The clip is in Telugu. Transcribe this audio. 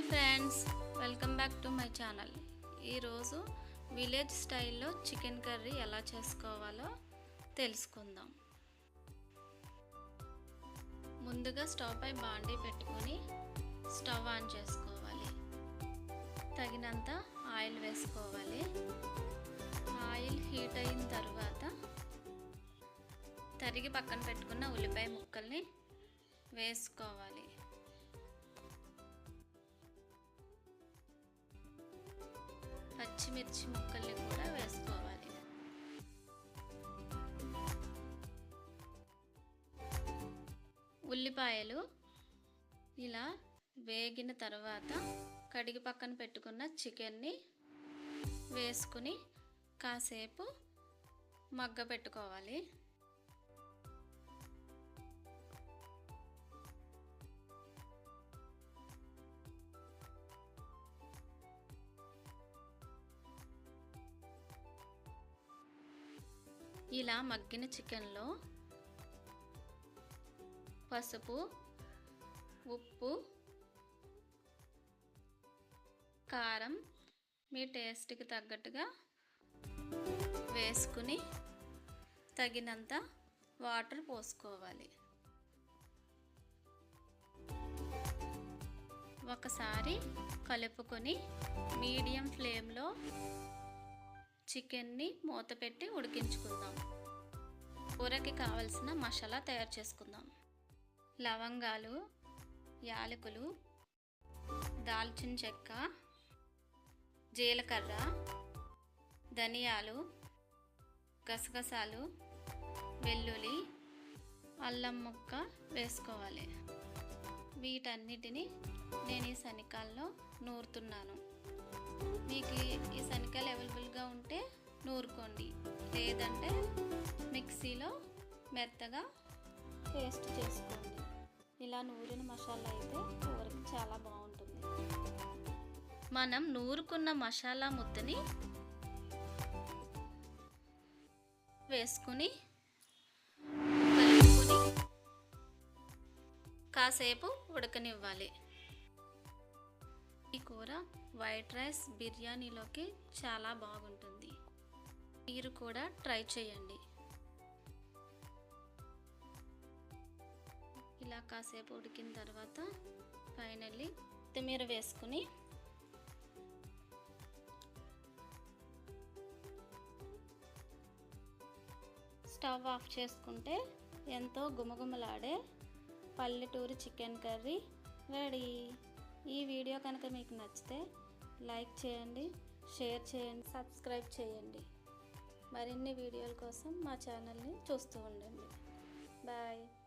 Hi friends welcome back to my channel. ఈరోజు విలేజ్ స్టైల్లో చికెన్ కర్రీ ఎలా చేసుకోవాలో తెలుసుకుందాం. ముందుగా స్టవ్ పై బాండీ పెట్టుకొని స్టవ్ ఆన్ చేసుకోవాలి. తగినంత ఆయిల్ వేసుకోవాలి. ఆయిల్ హీట్ అయిన తర్వాత తరిగి పక్కన పెట్టుకున్న ఉల్లిపాయ ముక్కల్ని వేసుకోవాలి. పచ్చిమిర్చి ముక్కల్ని కూడా వేసుకోవాలి. ఉల్లిపాయలు ఇలా వేగిన తర్వాత కడిగి పక్కన పెట్టుకున్న చికెన్ని వేసుకుని కాసేపు మగ్గ పెట్టుకోవాలి ఇలా మగ్గిన చికెన్లో పసుపు ఉప్పు కారం మీ టేస్ట్కి తగ్గట్టుగా వేసుకుని తగినంత వాటర్ పోసుకోవాలి. ఒకసారి కలుపుకొని మీడియం ఫ్లేమ్లో చికెన్ని మూత పెట్టి ఉడికించుకుందాం. కూరకి కావలసిన మసాలా తయారు చేసుకుందాం. లవంగాలు యాలకులు దాల్చిన చెక్క జీలకర్ర ధనియాలు గసగసాలు వెల్లుల్లి అల్లం ముక్క వేసుకోవాలి. వీటన్నిటిని నేను ఈ శనికాల్లో నూరుతున్నాను. మీకు ఈ శనగలు అవైలబుల్గా ఉంటే నూరుకోండి. లేదంటే మిక్సీలో మెత్తగా పేస్ట్ చేసుకోండి. ఇలా నూరిన మసాలా అయితే కూరకి చాలా బాగుంటుంది. మనం నూరుకున్న మసాలా ముద్దని వేసుకుని కలుపుకొని కాసేపు ఉడకనివ్వాలి. కూర వైట్ రైస్ బిర్యానీలోకి చాలా బాగుంటుంది. మీరు కూడా ట్రై చేయండి. ఇలా కాసేపు ఉడికిన తర్వాత ఫైనల్లీ కొత్తిమీర వేసుకుని స్టవ్ ఆఫ్ చేసుకుంటే ఎంతో గుమగుమలాడే పల్లెటూరి చికెన్ కర్రీ రెడీ. ఈ వీడియో కనుక మీకు నచ్చితే లైక్ చేయండి షేర్ చేయండి సబ్స్క్రైబ్ చేయండి. మరిన్ని వీడియోల కోసం మా ఛానల్ని చూస్తూ ఉండండి. బాయ్.